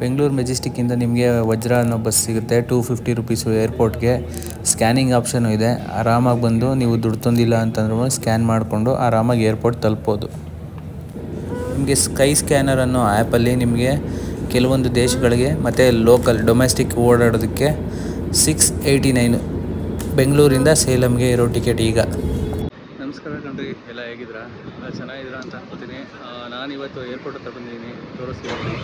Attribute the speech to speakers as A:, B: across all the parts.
A: ಬೆಂಗಳೂರು ಮೆಜೆಸ್ಟಿಕ್ಕಿಂದ ನಿಮಗೆ ವಜ್ರ ಅನ್ನೋ ಬಸ್ ಸಿಗುತ್ತೆ. ಟೂ ಫಿಫ್ಟಿ ರುಪೀಸು ಏರ್ಪೋರ್ಟ್ಗೆ ಸ್ಕ್ಯಾನಿಂಗ್ ಆಪ್ಷನು ಇದೆ. ಆರಾಮಾಗಿ ಬಂದು ನೀವು ದುಡ್ಡು ತಂದಿಲ್ಲ ಅಂತಂದ್ರೂ ಸ್ಕ್ಯಾನ್ ಮಾಡಿಕೊಂಡು ಆರಾಮಾಗಿ ಏರ್ಪೋರ್ಟ್ ತಲುಪ್ಬೋದು ನಿಮಗೆ ಸ್ಕೈ ಸ್ಕ್ಯಾನರ್ ಅನ್ನೋ ಆ್ಯಪಲ್ಲಿ ನಿಮಗೆ ಕೆಲವೊಂದು ದೇಶಗಳಿಗೆ ಮತ್ತು ಲೋಕಲ್ ಡೊಮೆಸ್ಟಿಕ್ ಓಡಾಡೋದಕ್ಕೆ ಸಿಕ್ಸ್ ಏಯ್ಟಿ ನೈನು ಬೆಂಗಳೂರಿಂದ ಸೇಲಂಗೆ ಇರೋ ಟಿಕೆಟ್ ಈಗ. ನಮಸ್ಕಾರ ಕಣ್ರಿ, ಎಲ್ಲ ಹೇಗಿದ್ದೀರಾ? ಎಲ್ಲ ಚೆನ್ನಾಗಿದ್ದೀರಾ ಅಂತ ಅನ್ಕೋತೀನಿ. ನಾನು ಇವತ್ತು ಏರ್ಪೋರ್ಟ್ ಹತ್ರ ಬಂದಿದ್ದೀನಿ. ತೋರಿಸ್ತೀನಿ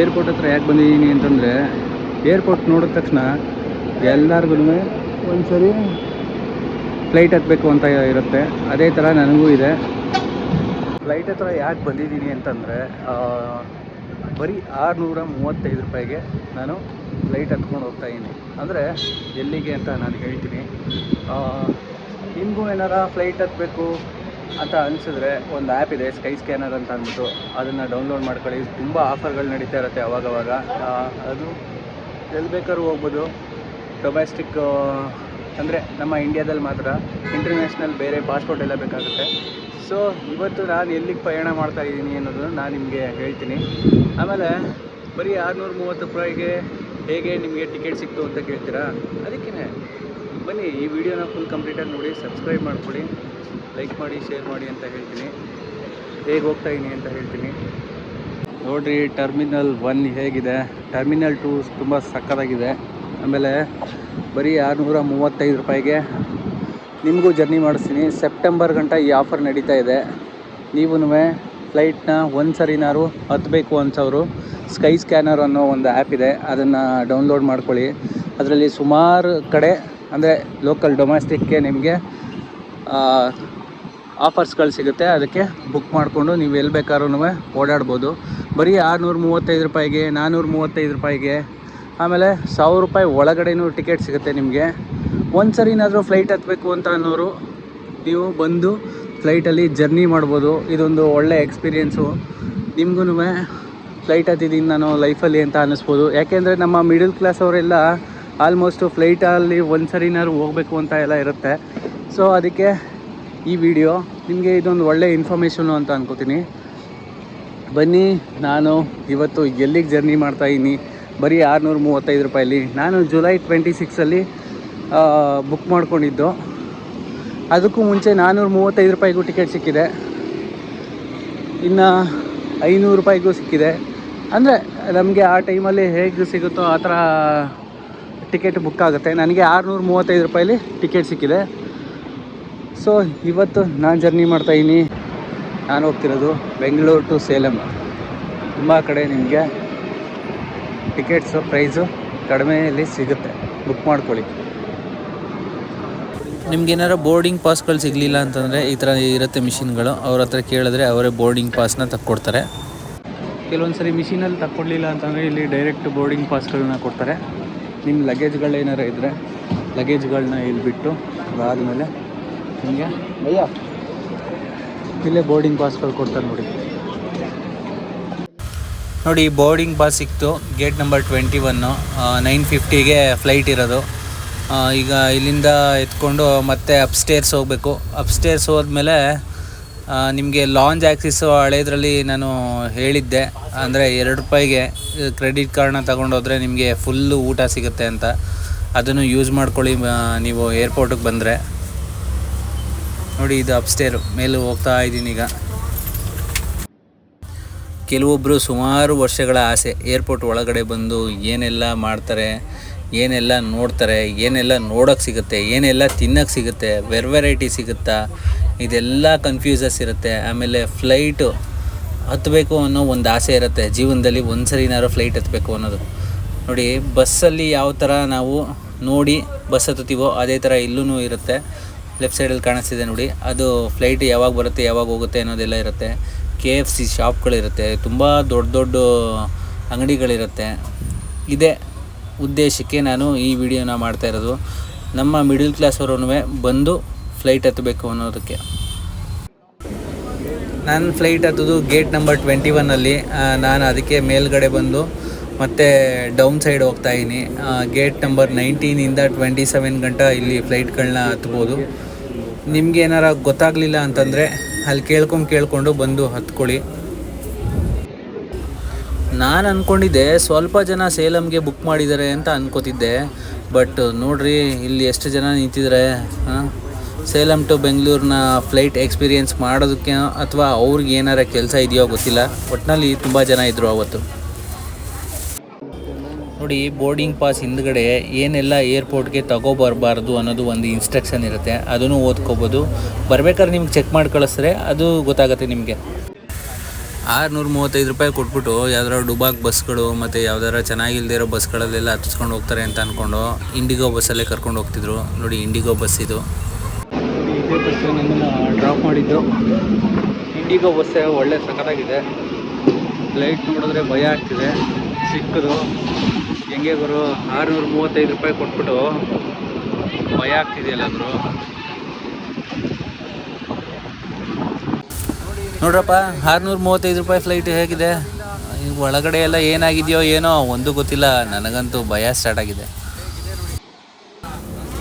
A: ಏರ್ಪೋರ್ಟ್ ಹತ್ರ ಯಾಕೆ ಬಂದಿದ್ದೀನಿ ಅಂತಂದರೆ ಏರ್ಪೋರ್ಟ್ ನೋಡಿದ ತಕ್ಷಣ ಎಲ್ಲರಿಗೂ ಒಂದ್ಸರಿ ಫ್ಲೈಟ್ ಹತ್ತಬೇಕು ಅಂತ ಇರುತ್ತೆ. ಅದೇ ಥರ ನನಗೂ ಇದೆ. ಫ್ಲೈಟ್ ಹತ್ರ ಯಾಕೆ ಬಂದಿದ್ದೀನಿ ಅಂತಂದರೆ ಬರೀ ಆರುನೂರ ಮೂವತ್ತೈದು ರೂಪಾಯಿಗೆ ನಾನು ಫ್ಲೈಟ್ ಹತ್ಕೊಂಡು ಹೋಗ್ತಾ ಇದ್ದೀನಿ. ಅಂದರೆ ಎಲ್ಲಿಗೆ ಅಂತ ನಾನು ಹೇಳ್ತೀನಿ. ನಿಮಗೂ ಏನಾರ ಫ್ಲೈಟ್ ಹತ್ತಬೇಕು ಅಂತ ಅನಿಸಿದ್ರೆ ಒಂದು ಆ್ಯಪ್ ಇದೆ ಸ್ಕೈ ಸ್ಕ್ಯಾನರ್ ಅಂತ ಅಂದ್ಬಿಟ್ಟು. ಅದನ್ನು ಡೌನ್ಲೋಡ್ ಮಾಡ್ಕೊಳ್ಳಿ. ತುಂಬ ಆಫರ್ಗಳು ನಡೀತಾ ಇರುತ್ತೆ ಅವಾಗವಾಗ ಅದು ಎಲ್ಲಿ ಬೇಕಾದ್ರೂ ಹೋಗ್ಬೋದು. ಡೊಮೆಸ್ಟಿಕ್ ಅಂದರೆ ನಮ್ಮ ಇಂಡಿಯಾದಲ್ಲಿ ಮಾತ್ರ. ಇಂಟರ್ನ್ಯಾಷನಲ್ ಬೇರೆ ಪಾಸ್ಪೋರ್ಟ್ ಎಲ್ಲ ಬೇಕಾಗುತ್ತೆ. ಸೊ ಇವತ್ತು ನಾನು ಎಲ್ಲಿಗೆ ಪ್ರಯಾಣ ಮಾಡ್ತಾ ಇದ್ದೀನಿ ಅನ್ನೋದನ್ನು ನಾನು ನಿಮಗೆ ಹೇಳ್ತೀನಿ. ಆಮೇಲೆ ಬರೀ ಆರುನೂರ ಮೂವತ್ತು ರೂಪಾಯಿಗೆ ಹೇಗೆ ನಿಮಗೆ ಟಿಕೆಟ್ ಸಿಕ್ತು ಅಂತ ಕೇಳ್ತೀರಾ? ಅದಕ್ಕೇ ಬನ್ನಿ, ಈ ವಿಡಿಯೋನ ಫುಲ್ ಕಂಪ್ಲೀಟಾಗಿ ನೋಡಿ ಸಬ್ಸ್ಕ್ರೈಬ್ ಮಾಡ್ಕೊಳ್ಳಿ. ಲೈಕ್ ಮಾಡಿ ಶೇರ್ ಮಾಡಿ ಅಂತ ಹೇಳ್ತೀನಿ. ಹೇಗೆ ಹೋಗ್ತಾ ಇದ್ದೀನಿ ಅಂತ ಹೇಳ್ತೀನಿ. ನೋಡ್ರಿ ಟರ್ಮಿನಲ್ ಒನ್ ಹೇಗಿದೆ. ಟರ್ಮಿನಲ್ ಟೂ ತುಂಬ ಸಕ್ಕತ್ತಾಗಿದೆ. ಆಮೇಲೆ ಬರೀ ಆರುನೂರ ಮೂವತ್ತೈದು ರೂಪಾಯಿಗೆ ನಿಮಗೂ ಜರ್ನಿ ಮಾಡಿಸ್ತೀನಿ. ಸೆಪ್ಟೆಂಬರ್ ಗಂಟ ಈ ಆಫರ್ ನಡೀತಾ ಇದೆ. ನೀವೂ ಫ್ಲೈಟ್ನ ಒಂದು ಸರಿನಾರು ಹತ್ತಬೇಕು ಅನ್ಸೋರು ಸ್ಕೈ ಸ್ಕ್ಯಾನರ್ ಅನ್ನೋ ಒಂದು ಆ್ಯಪ್ ಇದೆ. ಅದನ್ನು ಡೌನ್ಲೋಡ್ ಮಾಡ್ಕೊಳ್ಳಿ. ಅದರಲ್ಲಿ ಸುಮಾರು ಕಡೆ, ಅಂದರೆ ಲೋಕಲ್ ಡೊಮೆಸ್ಟಿಕ್ಗೆ ನಿಮಗೆ ಆಫರ್ಸ್ಗಳು ಸಿಗುತ್ತೆ, ಅದಕ್ಕೆ ಬುಕ್ ಮಾಡಿಕೊಂಡು ನೀವು ಎಲ್ಲಿ ಬೇಕಾದ್ರೂ ಓಡಾಡ್ಬೋದು. ಬರೀ ಆರುನೂರ ಮೂವತ್ತೈದು ರೂಪಾಯಿಗೆ ನಾನ್ನೂರ ಮೂವತ್ತೈದು ರೂಪಾಯಿಗೆ, ಆಮೇಲೆ ಸಾವಿರ ರೂಪಾಯಿ ಒಳಗಡೆನೂ ಟಿಕೆಟ್ ಸಿಗುತ್ತೆ ನಿಮಗೆ. ಒಂದು ಸರಿನಾದರೂ ಫ್ಲೈಟ್ ಹತ್ತಬೇಕು ಅಂತ ಅನ್ನೋರು, ನೀವು ಬಂದು ಫ್ಲೈಟಲ್ಲಿ ಜರ್ನಿ ಮಾಡ್ಬೋದು. ಇದೊಂದು ಒಳ್ಳೆ ಎಕ್ಸ್ಪೀರಿಯೆನ್ಸು ನಿಮ್ಗೂ ಫ್ಲೈಟ್ ಹತ್ತಿದ್ದೀನಿ ನಾನು ಲೈಫಲ್ಲಿ ಅಂತ ಅನ್ನಿಸ್ಬೋದು. ಯಾಕೆಂದರೆ ನಮ್ಮ ಮಿಡಲ್ ಕ್ಲಾಸ್ ಅವರೆಲ್ಲ ಆಲ್ಮೋಸ್ಟು ಫ್ಲೈಟಲ್ಲಿ ಒಂದು ಸರಿನಾದ್ರು ಹೋಗಬೇಕು ಅಂತ ಎಲ್ಲ ಇರುತ್ತೆ. ಸೊ ಅದಕ್ಕೆ ಈ ವಿಡಿಯೋ ನಿಮಗೆ ಇದೊಂದು ಒಳ್ಳೆ ಇನ್ಫಾರ್ಮೇಷನು ಅಂತ ಅನ್ಕೋತೀನಿ. ಬನ್ನಿ, ನಾನು ಇವತ್ತು ಎಲ್ಲಿಗೆ ಜರ್ನಿ ಮಾಡ್ತಾ ಇದ್ದೀನಿ? ಬರೀ ಆರುನೂರ ಮೂವತ್ತೈದು ರೂಪಾಯಲ್ಲಿ. ನಾನು ಜುಲೈ ಟ್ವೆಂಟಿ ಸಿಕ್ಸಲ್ಲಿ ಬುಕ್ ಮಾಡ್ಕೊಂಡಿದ್ದು. ಅದಕ್ಕೂ ಮುಂಚೆ ನಾನ್ನೂರ ಮೂವತ್ತೈದು ರೂಪಾಯಿಗೂ ಟಿಕೆಟ್ ಸಿಕ್ಕಿದೆ. ಇನ್ನು ಐನೂರು ರೂಪಾಯಿಗೂ ಸಿಕ್ಕಿದೆ. ಅಂದರೆ ನಮಗೆ ಆ ಟೈಮಲ್ಲಿ ಹೇಗೆ ಸಿಗುತ್ತೋ ಆ ಥರ ಟಿಕೆಟ್ ಬುಕ್ ಆಗುತ್ತೆ. ನನಗೆ ಆರುನೂರ ಮೂವತ್ತೈದು ರೂಪಾಯಲ್ಲಿ ಟಿಕೆಟ್ ಸಿಕ್ಕಿದೆ. ಸೊ ಇವತ್ತು ನಾನು ಜರ್ನಿ ಮಾಡ್ತಾ ಇದ್ದೀನಿ ನಾನು ಹೋಗ್ತಿರೋದು ಬೆಂಗಳೂರು ಟು ಸೇಲಂ. ತುಂಬ ಕಡೆ ನಿಮಗೆ ಟಿಕೆಟ್ಸು ಪ್ರೈಸು ಕಡಿಮೆಯಲ್ಲಿ ಸಿಗುತ್ತೆ. ಬುಕ್ ಮಾಡ್ಕೊಳ್ಳಿ. ನಿಮ್ಗೆ ಏನಾರು ಬೋರ್ಡಿಂಗ್ ಪಾಸ್ಗಳು ಸಿಗಲಿಲ್ಲ ಅಂತಂದರೆ ಈ ಥರ ಇರುತ್ತೆ ಮಿಷಿನ್ಗಳು ಅವ್ರ ಹತ್ರ ಕೇಳಿದ್ರೆ ಅವರೇ ಬೋರ್ಡಿಂಗ್ ಪಾಸ್ನ ತಕ್ಕೊಡ್ತಾರೆ. ಕೆಲವೊಂದು ಸರಿ ಮಿಷಿನಲ್ಲಿ ತಕ್ಕೊಡ್ಲಿಲ್ಲ ಅಂತಂದರೆ ಇಲ್ಲಿ ಡೈರೆಕ್ಟ್ ಬೋರ್ಡಿಂಗ್ ಪಾಸ್ಗಳನ್ನ ಕೊಡ್ತಾರೆ. ನಿಮ್ಮ ಲಗೇಜ್ಗಳು ಏನಾರು ಇದ್ದರೆ ಲಗೇಜ್ಗಳನ್ನ ಇಲ್ಲಿ ಬಿಟ್ಟು ಅದಾದಮೇಲೆ ನಿಮಗೆ? ಅಯ್ಯ. ಇಲ್ಲೇ ಬೋರ್ಡಿಂಗ್ ಪಾಸ್ಗಳು ಕೊಡ್ತಾರೆ ನೋಡಿ. ನೋಡಿ ಬೋರ್ಡಿಂಗ್ ಪಾಸ್ ಸಿಕ್ತು gate number twenty one. Nine ಫಿಫ್ಟಿಗೆ flight ಇರೋದು. ಈಗ ಇಲ್ಲಿಂದ ಎತ್ಕೊಂಡು ಮತ್ತೆ ಅಪ್ಸ್ಟೇರ್ಸ್ ಹೋಗಬೇಕು. ಅಪ್ಸ್ಟೇರ್ಸ್ ಹೋದ್ಮೇಲೆ ನಿಮಗೆ ಲಾಂಜ್ ಆ್ಯಕ್ಸಿಸು ಹಳೇದರಲ್ಲಿ ನಾನು ಹೇಳಿದ್ದೆ. ಅಂದರೆ ಎರಡು ರೂಪಾಯಿಗೆ ಕ್ರೆಡಿಟ್ ಕಾರ್ಡ್ನ ತಗೊಂಡೋದ್ರೆ ನಿಮಗೆ ಫುಲ್ಲು ಊಟ ಸಿಗುತ್ತೆ ಅಂತ. ಅದನ್ನು ಯೂಸ್ ಮಾಡ್ಕೊಳ್ಳಿ ನೀವು ಏರ್ಪೋರ್ಟಿಗೆ ಬಂದರೆ. ನೋಡಿ, ಇದು ಅಪ್ಸ್ಟೇರು ಮೇಲೆ ಹೋಗ್ತಾ ಇದ್ದೀನಿ ಈಗ. ಕೆಲವೊಬ್ಬರು ಸುಮಾರು ವರ್ಷಗಳ ಆಸೆ. ಏರ್ಪೋರ್ಟ್ ಒಳಗಡೆ ಬಂದು ಏನೆಲ್ಲ ಮಾಡ್ತಾರೆ, ಏನೆಲ್ಲ ನೋಡ್ತಾರೆ, ಏನೆಲ್ಲ ನೋಡೋಕ್ಕೆ ಸಿಗುತ್ತೆ, ಏನೆಲ್ಲ ತಿನ್ನೋಕ್ಕೆ ಸಿಗುತ್ತೆ, ವೆರ್ ವೆರೈಟಿ ಸಿಗುತ್ತಾ, ಇದೆಲ್ಲ ಕನ್ಫ್ಯೂಸಸ್ ಇರುತ್ತೆ. ಆಮೇಲೆ ಫ್ಲೈಟು ಹತ್ತಬೇಕು ಅನ್ನೋ ಒಂದು ಆಸೆ ಇರುತ್ತೆ. ಜೀವನದಲ್ಲಿ ಒಂದು ಸರಿನಾರು ಫ್ಲೈಟ್ ಹತ್ತಬೇಕು ಅನ್ನೋದು. ನೋಡಿ, ಬಸ್ಸಲ್ಲಿ ಯಾವ ಥರ ನಾವು ನೋಡಿ, ಬಸ್ ಹತ್ತುತ್ತೀವೋ ಅದೇ ಥರ ಇಲ್ಲೂ ಇರುತ್ತೆ. ಲೆಫ್ಟ್ ಸೈಡಲ್ಲಿ ಕಾಣಿಸ್ತಿದೆ ನೋಡಿ. ಅದು ಫ್ಲೈಟ್ ಯಾವಾಗ ಬರುತ್ತೆ, ಯಾವಾಗ ಹೋಗುತ್ತೆ ಅನ್ನೋದೆಲ್ಲ ಇರುತ್ತೆ. ಕೆ ಎಫ್ ಸಿ ಶಾಪ್ಗಳಿರುತ್ತೆ. ತುಂಬ ದೊಡ್ಡ ದೊಡ್ಡ ಅಂಗಡಿಗಳಿರುತ್ತೆ. ಇದೇ ಉದ್ದೇಶಕ್ಕೆ ನಾನು ಈ ವಿಡಿಯೋನ ಮಾಡ್ತಾ ಇರೋದು. ನಮ್ಮ ಮಿಡಿಲ್ ಕ್ಲಾಸ್ ಬಂದು ಫ್ಲೈಟ್ ಹತ್ತಬೇಕು ಅನ್ನೋದಕ್ಕೆ. ನಾನು ಫ್ಲೈಟ್ ಹತ್ತೋದು ಗೇಟ್ ನಂಬರ್ ಟ್ವೆಂಟಿ ಒನ್ನಲ್ಲಿ ನಾನು ಅದಕ್ಕೆ ಮೇಲ್ಗಡೆ ಬಂದು ಮತ್ತೆ ಡೌನ್ ಸೈಡ್ ಹೋಗ್ತಾ ಇದ್ದೀನಿ. ಗೇಟ್ ನಂಬರ್ ನೈನ್ಟೀನಿಂದ ಟ್ವೆಂಟಿ ಸೆವೆನ್ ಗಂಟ ಇಲ್ಲಿ ಫ್ಲೈಟ್ಗಳನ್ನ ಹತ್ಬೋದು. ನಿಮ್ಗೆ ಏನಾರ ಗೊತ್ತಾಗಲಿಲ್ಲ ಅಂತಂದರೆ ಅಲ್ಲಿ ಕೇಳ್ಕೊಂಡು ಕೇಳಿಕೊಂಡು ಬಂದು ಹತ್ಕೊಳ್ಳಿ. ನಾನು ಅಂದ್ಕೊಂಡಿದ್ದೆ ಸ್ವಲ್ಪ ಜನ ಸೇಲಮ್ಗೆ ಬುಕ್ ಮಾಡಿದ್ದಾರೆ ಅಂತ ಅನ್ಕೋತಿದ್ದೆ ಬಟ್ ನೋಡ್ರಿ ಇಲ್ಲಿ ಎಷ್ಟು ಜನ ನಿಂತಿದ್ದಾರೆ ಸೇಲಂ ಟು ಬೆಂಗಳೂರಿನ ಫ್ಲೈಟ್ ಎಕ್ಸ್ಪೀರಿಯೆನ್ಸ್ ಮಾಡೋದಕ್ಕೆ ಅಥವಾ ಅವ್ರಿಗೆ ಏನಾರ ಕೆಲಸ ಇದೆಯೋ ಗೊತ್ತಿಲ್ಲ ಒಟ್ಟಿನಲ್ಲಿ ತುಂಬ ಜನ ಇದ್ದರು ಅವತ್ತು. ನೋಡಿ, ಬೋರ್ಡಿಂಗ್ ಪಾಸ್ ಹಿಂದ್ಗಡೆ ಏನೆಲ್ಲ ಏರ್ಪೋರ್ಟ್ಗೆ ತಗೋಬರ್ಬಾರ್ದು ಅನ್ನೋದು ಒಂದು ಇನ್ಸ್ಟ್ರಕ್ಷನ್ ಇರುತ್ತೆ. ಅದನ್ನು ಓದ್ಕೋಬೋದು. ಬರ್ಬೇಕಾದ್ರೆ ನಿಮ್ಗೆ ಚೆಕ್ ಮಾಡಿ ಕಳಿಸ್ರೆ ಅದು ಗೊತ್ತಾಗುತ್ತೆ ನಿಮಗೆ. ಆರುನೂರು ಮೂವತ್ತೈದು ರೂಪಾಯಿ ಕೊಟ್ಬಿಟ್ಟು ಯಾವ್ದಾರ ಡುಬಾಕ್ ಬಸ್ಗಳು ಮತ್ತು ಯಾವ್ದಾರ ಚೆನ್ನಾಗಿಲ್ದೇ ಇರೋ ಬಸ್ಗಳಲ್ಲೆಲ್ಲ ಹತ್ತಿಸ್ಕೊಂಡು ಹೋಗ್ತಾರೆ ಅಂತ ಅಂದ್ಕೊಂಡು ಇಂಡಿಗೋ ಬಸ್ಸಲ್ಲೇ ಕರ್ಕೊಂಡು ಹೋಗ್ತಿದ್ರು. ನೋಡಿ, ಇಂಡಿಗೋ ಬಸ್ ಇದು. ಡ್ರಾಪ್ ಮಾಡಿದ್ದು. ಇಂಡಿಗೋ ಬಸ್ಸೇ ಒಳ್ಳೆ ಸಕತ್ತಾಗಿದೆ ಫ್ಲೈಟ್ ನೋಡಿದ್ರೆ ಭಯ ಆಗ್ತಿದೆ. ಸಿಕ್ಕದು ಹೆಂಗೆ ಗುರು? ಆರುನೂರ ಮೂವತ್ತೈದು ರೂಪಾಯಿ ಕೊಟ್ಬಿಟ್ಟು ಭಯ ಆಗ್ತಿದೆಯಲ್ಲ ಗುರು ನೋಡ್ರಪ್ಪ, ಆರುನೂರ ಮೂವತ್ತೈದು ರೂಪಾಯಿ ಫ್ಲೈಟ್ ಹೇಗಿದೆ? ಒಳಗಡೆ ಎಲ್ಲ ಏನಾಗಿದೆಯೋ ಏನೋ, ಒಂದು ಗೊತ್ತಿಲ್ಲ. ನನಗಂತೂ ಭಯ ಸ್ಟಾರ್ಟ್ ಆಗಿದೆ.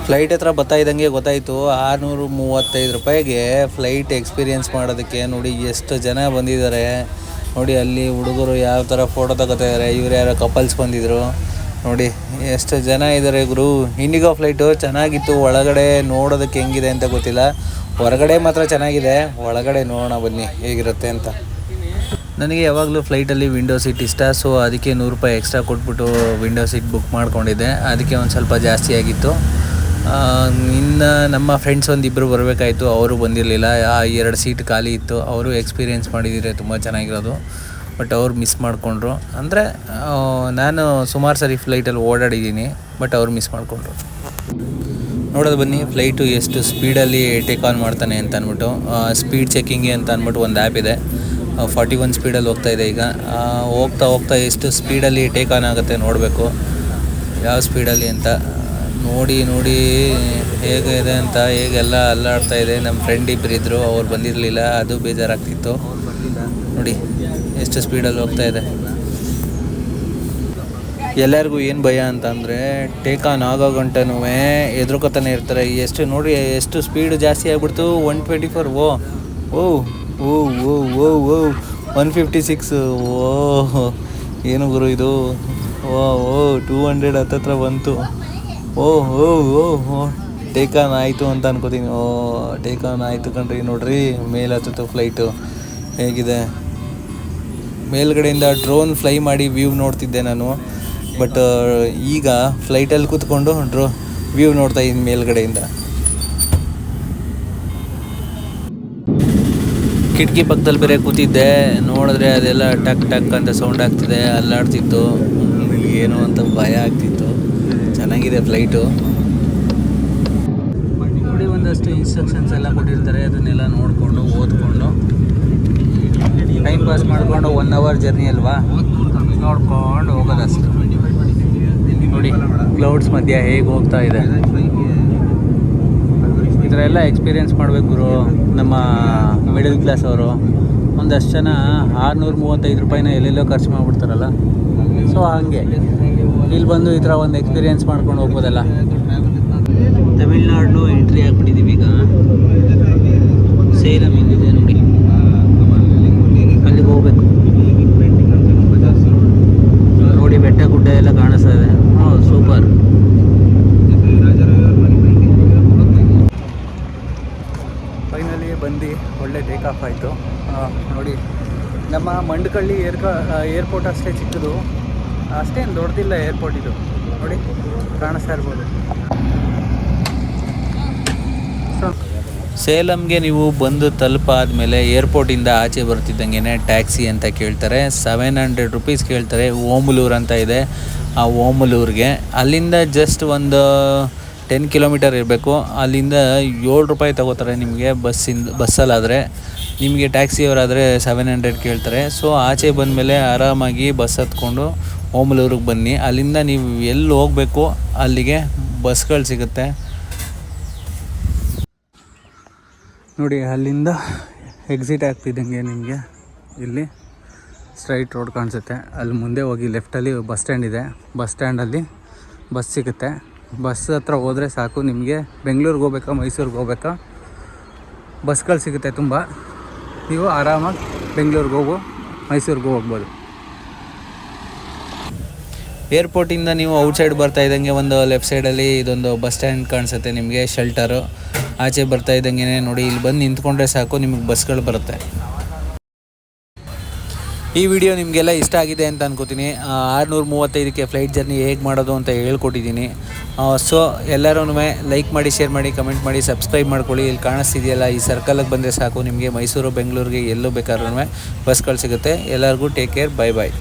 A: ಫ್ಲೈಟ್ ಹತ್ರ ಬರ್ತಾ ಇದ್ದಂಗೆ ಗೊತ್ತಾಯಿತು. ಆರುನೂರು ಮೂವತ್ತೈದು ರೂಪಾಯಿಗೆ ಫ್ಲೈಟ್ ಎಕ್ಸ್ಪೀರಿಯೆನ್ಸ್ ಮಾಡೋದಕ್ಕೆ ನೋಡಿ ಎಷ್ಟು ಜನ ಬಂದಿದ್ದಾರೆ. ನೋಡಿ ಅಲ್ಲಿ ಹುಡುಗರು ಯಾವ ಥರ ಫೋಟೋ ತಗೋತಾ ಇದ್ದಾರೆ ಇವ್ರು ಯಾರೋ ಕಪಲ್ಸ್ ಬಂದಿದ್ರು. ನೋಡಿ, ಎಷ್ಟು ಜನ ಇದ್ದಾರೆ ಗುರು. ಇಂಡಿಗೋ ಫ್ಲೈಟು ಚೆನ್ನಾಗಿತ್ತು. ಒಳಗಡೆ ನೋಡೋದಕ್ಕೆ ಹೆಂಗಿದೆ ಅಂತ ಗೊತ್ತಿಲ್ಲ. ಹೊರಗಡೆ ಮಾತ್ರ ಚೆನ್ನಾಗಿದೆ. ಒಳಗಡೆ ನೋಡೋಣ ಬನ್ನಿ, ಹೇಗಿರುತ್ತೆ ಅಂತ. ನನಗೆ ಯಾವಾಗಲೂ ಫ್ಲೈಟಲ್ಲಿ ವಿಂಡೋ ಸೀಟ್ ಇಷ್ಟ. ಸೊ ಅದಕ್ಕೆ ನೂರು ರೂಪಾಯಿ ಎಕ್ಸ್ಟ್ರಾ ಕೊಟ್ಬಿಟ್ಟು ವಿಂಡೋ ಸೀಟ್ ಬುಕ್ ಮಾಡ್ಕೊಂಡಿದ್ದೆ. ಅದಕ್ಕೆ ಒಂದು ಸ್ವಲ್ಪ ಜಾಸ್ತಿ ಆಗಿತ್ತು. ಇನ್ನು ನಮ್ಮ ಫ್ರೆಂಡ್ಸ್ ಒಂದಿಬ್ಬರು ಬರಬೇಕಾಯಿತು. ಅವರು ಬಂದಿರಲಿಲ್ಲ. ಆ, ಎರಡು ಸೀಟ್ ಖಾಲಿ ಇತ್ತು. ಅವರು ಎಕ್ಸ್ಪೀರಿಯೆನ್ಸ್ ಮಾಡಿದರೆ ತುಂಬ ಚೆನ್ನಾಗಿರೋದು. ಬಟ್ ಅವ್ರು ಮಿಸ್ ಮಾಡಿಕೊಂಡ್ರು. ಅಂದರೆ ನಾನು ಸುಮಾರು ಸರಿ ಫ್ಲೈಟಲ್ಲಿ ಓಡಾಡಿದ್ದೀನಿ, ಬಟ್ ಅವ್ರು ಮಿಸ್ ಮಾಡಿಕೊಂಡ್ರು. ನೋಡೋದು ಬನ್ನಿ ಫ್ಲೈಟು ಎಷ್ಟು ಸ್ಪೀಡಲ್ಲಿ ಟೇಕ್ ಆನ್ ಮಾಡ್ತಾನೆ ಅಂತ ಅಂದ್ಬಿಟ್ಟು ಸ್ಪೀಡ್ ಚೆಕಿಂಗ್ಗೆ ಅಂತ ಅಂದ್ಬಿಟ್ಟು ಒಂದು ಆ್ಯಪ್ ಇದೆ. ಫಾರ್ಟಿ ಒನ್ ಸ್ಪೀಡಲ್ಲಿ ಹೋಗ್ತಾ ಇದೆ ಈಗ. ಹೋಗ್ತಾ ಹೋಗ್ತಾ ಎಷ್ಟು ಸ್ಪೀಡಲ್ಲಿ ಟೇಕ್ ಆನ್ ಆಗುತ್ತೆ ನೋಡಬೇಕು. ಯಾವ ಸ್ಪೀಡಲ್ಲಿ ಅಂತ. ನೋಡಿ ನೋಡಿ ಹೇಗಿದೆ ಅಂತ, ಹೇಗೆಲ್ಲ ಅಲ್ಲಾಡ್ತಾ ಇದೆ. ನಮ್ಮ ಫ್ರೆಂಡ್ ಇಬ್ಬರಿದ್ದರು ಅವ್ರು ಬಂದಿರಲಿಲ್ಲ, ಅದು ಬೇಜಾರಾಗ್ತಿತ್ತು. ನೋಡಿ, ಎಷ್ಟು ಸ್ಪೀಡಲ್ಲಿ ಹೋಗ್ತಾ ಇದೆ. ಎಲ್ಲರಿಗೂ ಏನು ಭಯ ಅಂತ ಅಂದರೆ ಟೇಕ್ ಆನ್ ಆಗೋ ಗಂಟನೂ ಎದುರುಕೋತಾನೆ ಇರ್ತಾರೆ. ಎಷ್ಟು ನೋಡಿ, ಎಷ್ಟು ಸ್ಪೀಡ್ ಜಾಸ್ತಿ ಆಗ್ಬಿಡ್ತು. ಒನ್ ಟ್ವೆಂಟಿ ಫೋರ್ ಓ ಓ ಓ ಓ ಓ ಓ ಒನ್ ಫಿಫ್ಟಿ ಸಿಕ್ಸ್ ಓ, ಏನು ಗುರು ಇದು? ಓ ಓ ಟೂ ಹಂಡ್ರೆಡ್ ಹತ್ತತ್ರ ಬಂತು. ಓ ಓ ಓ ಓ ಟೇಕ್ ಆನ್ ಆಯಿತು ಅಂತ ಅನ್ಕೋತೀನಿ. ಓ ಟೇಕ್ ಆನ್ ಆಯಿತು ಕಣ್ರಿ, ನೋಡ್ರಿ, ಮೇಲೆ ಹತ್ತಿತ್ತು ಫ್ಲೈಟು ಹೇಗಿದೆ? ಮೇಲ್ಗಡೆಯಿಂದ ಡ್ರೋನ್ ಫ್ಲೈ ಮಾಡಿ ವ್ಯೂ ನೋಡ್ತಿದ್ದೆ ನಾನು. ಬಟ್ ಈಗ ಫ್ಲೈಟಲ್ಲಿ ಕೂತ್ಕೊಂಡು ಡ್ರೋ, ವ್ಯೂ ನೋಡ್ತಾ ಇದ್ದೀನಿ ಮೇಲ್ಗಡೆಯಿಂದ. ಕಿಟಕಿ ಪಕ್ಕದಲ್ಲಿ ಬೇರೆ ಕೂತಿದ್ದೆ. ನೋಡಿದ್ರೆ ಅದೆಲ್ಲ ಟಕ್ ಟಕ್ ಅಂತ ಸೌಂಡ್ ಆಗ್ತಿದೆ. ಅಲ್ಲಾಡ್ತಿತ್ತು. ಏನು ಅಂತ ಭಯ ಆಗ್ತಿತ್ತು. ಚೆನ್ನಾಗಿದೆ ಫ್ಲೈಟು. ನೋಡಿ ಒಂದಷ್ಟು ಇನ್ಸ್ಟ್ರಕ್ಷನ್ಸ್ ಎಲ್ಲ ಕೊಟ್ಟಿರ್ತಾರೆ. ಅದನ್ನೆಲ್ಲ ನೋಡಿಕೊಂಡು ಓದ್ಕೊಂಡು ಪಾಸ್ ಮಾಡಿಕೊಂಡು ಒನ್ ಅವರ್ ಜರ್ನಿ ಅಲ್ವಾ? ನೋಡ್ಕೊಂಡು ಹೋಗೋದಷ್ಟು ನೋಡಿ ಕ್ಲೌಡ್ಸ್ ಮಧ್ಯ ಹೇಗೆ ಹೋಗ್ತಾ ಇದೆ. ಈ ಥರ ಎಲ್ಲ ಎಕ್ಸ್ಪೀರಿಯೆನ್ಸ್ ಮಾಡಬೇಕು ಗುರು, ನಮ್ಮ ಮಿಡಲ್ ಕ್ಲಾಸ್ ಅವರು. ಒಂದಷ್ಟು ಜನ ಆರುನೂರು ಮೂವತ್ತೈದು ರೂಪಾಯಿನ ಎಲ್ಲೆಲ್ಲೋ ಖರ್ಚು ಮಾಡಿಬಿಡ್ತಾರಲ್ಲ? ಸೊ ಹಾಗೆ. ಇಲ್ಲಿ ಬಂದು ಈ ಥರ ಒಂದು ಎಕ್ಸ್ಪೀರಿಯೆನ್ಸ್ ಮಾಡ್ಕೊಂಡು ಹೋಗ್ಬೋದಲ್ಲ? ತಮಿಳ್ನಾಡು ಎಂಟ್ರಿ ಆಗಿಬಿಟ್ಟಿದ್ದೀವಿ ಈಗ. ಸೇಲಂ ಇಲ್ಲಿದೆ ನೋಡಿ. ಅಲ್ಲಿಗೆ ಹೋಗ್ಬೇಕು. ನೋಡಿ ಬೆಟ್ಟ ಗುಡ್ಡ ಎಲ್ಲ ಕಾಣಿಸ್ತಾ ಇದೆ. ಹ್ಞೂ ಸೂಪರ್ ಫೈನಲಿ ಬಂದು ಒಳ್ಳೆ ಟೇಕ್ ಆಫ್ ಆಯಿತು ನೋಡಿ, ನಮ್ಮ ಮಂಡಕಳ್ಳಿ ಏರ್ಕ ಏರ್ಪೋರ್ಟ್ ಅಷ್ಟೇ ಚಿಕ್ಕದು. ಅಷ್ಟೇನು ದೊಡ್ಡದಿಲ್ಲ ಏರ್ಪೋರ್ಟ್ ಇದು. ನೋಡಿ, ಕಾಣಿಸ್ತಾ ಇರ್ಬೋದು. ಸೇಲಂಗೆ ನೀವು ಬಂದು ತಲುಪಾದ್ಮೇಲೆ ಏರ್ಪೋರ್ಟಿಂದ ಆಚೆ ಬರ್ತಿದ್ದಂಗೆ ಟ್ಯಾಕ್ಸಿ ಅಂತ ಕೇಳ್ತಾರೆ. ಸೆವೆನ್ ಹಂಡ್ರೆಡ್ ರುಪೀಸ್ ಕೇಳ್ತಾರೆ ಓಮಲೂರು ಅಂತ ಇದೆ ಆ ಓಮಲೂರಿಗೆ. ಅಲ್ಲಿಂದ ಜಸ್ಟ್ ಒಂದು ಟೆನ್ ಕಿಲೋಮೀಟರ್ ಇರಬೇಕು. ಅಲ್ಲಿಂದ ಏಳು ರೂಪಾಯಿ ತಗೋತಾರೆ ನಿಮಗೆ ಬಸ್ಸಿಂದ, ಬಸ್ಸಲ್ಲಾದರೆ. ನಿಮಗೆ ಟ್ಯಾಕ್ಸಿಯವರಾದರೆ ಸೆವೆನ್ ಹಂಡ್ರೆಡ್ ಕೇಳ್ತಾರೆ. ಸೊ ಆಚೆ ಬಂದಮೇಲೆ ಆರಾಮಾಗಿ ಬಸ್ ಹತ್ಕೊಂಡು ಓಮಲೂರಿಗೆ ಬನ್ನಿ. ಅಲ್ಲಿಂದ ನೀವು ಎಲ್ಲಿ ಹೋಗಬೇಕು ಅಲ್ಲಿಗೆ ಬಸ್ಗಳು ಸಿಗುತ್ತೆ. ನೋಡಿ, ಅಲ್ಲಿಂದ ಎಕ್ಸಿಟ್ ಆಗ್ತಿದ್ದಂಗೆ ನಿಮಗೆ. ಇಲ್ಲಿ ಸ್ಟ್ರೈಟ್ ರೋಡ್ ಕಾಣಿಸುತ್ತೆ. ಅಲ್ಲಿ ಮುಂದೆ ಹೋಗಿ ಲೆಫ್ಟಲ್ಲಿ ಬಸ್ ಸ್ಟ್ಯಾಂಡ್ ಇದೆ. ಬಸ್ ಸ್ಟ್ಯಾಂಡಲ್ಲಿ ಬಸ್ ಸಿಗುತ್ತೆ. ಬಸ್ ಹತ್ರ ಹೋದರೆ ಸಾಕು. ನಿಮಗೆ ಬೆಂಗಳೂರಿಗೆ ಹೋಗ್ಬೇಕಾ, ಮೈಸೂರಿಗೆ ಹೋಗ್ಬೇಕಾ? ಬಸ್ಗಳು ಸಿಗುತ್ತೆ ತುಂಬ. ನೀವು ಆರಾಮಾಗಿ ಬೆಂಗಳೂರಿಗೆ ಹೋಗು, ಮೈಸೂರಿಗೆ ಹೋಗ್ಬೋದು. ಏರ್ಪೋರ್ಟಿಂದ ನೀವು ಔಟ್ಸೈಡ್ ಬರ್ತಾ ಇದ್ದಂಗೆ ಒಂದು ಲೆಫ್ಟ್ ಸೈಡಲ್ಲಿ ಇದೊಂದು ಬಸ್ ಸ್ಟ್ಯಾಂಡ್ ಕಾಣಿಸುತ್ತೆ ನಿಮಗೆ ಶೆಲ್ಟರು ಆಚೆ ಬರ್ತಾ ಇದ್ದಂಗೆ ನೋಡಿ, ಇಲ್ಲಿ ಬಂದು ನಿಂತ್ಕೊಂಡ್ರೆ ಸಾಕು, ನಿಮಗೆ ಬಸ್ಗಳು ಬರುತ್ತೆ. ಈ ವಿಡಿಯೋ ನಿಮಗೆಲ್ಲ ಇಷ್ಟ ಆಗಿದೆ ಅಂತ ಅನ್ಕೋತೀನಿ. ಆರುನೂರ ಮೂವತ್ತೈದಕ್ಕೆ ಫ್ಲೈಟ್ ಜರ್ನಿ ಹೇಗೆ ಮಾಡೋದು ಅಂತ ಹೇಳ್ಕೊಟ್ಟಿದ್ದೀನಿ. ಸೊ ಎಲ್ಲರೂ ಲೈಕ್ ಮಾಡಿ ಶೇರ್ ಮಾಡಿ ಕಮೆಂಟ್ ಮಾಡಿ ಸಬ್ಸ್ಕ್ರೈಬ್ ಮಾಡ್ಕೊಳ್ಳಿ. ಇಲ್ಲಿ ಕಾಣಿಸ್ತಿದೆಯಲ್ಲ, ಈ ಸರ್ಕಲಿಗೆ ಬಂದರೆ ಸಾಕು. ನಿಮಗೆ ಮೈಸೂರು, ಬೆಂಗಳೂರಿಗೆ ಎಲ್ಲೂ ಬೇಕಾದ್ರೂ ಬಸ್ಗಳು ಸಿಗುತ್ತೆ. ಎಲ್ಲರಿಗೂ ಟೇಕ್ ಕೇರ್ ಬೈ ಬಾಯ್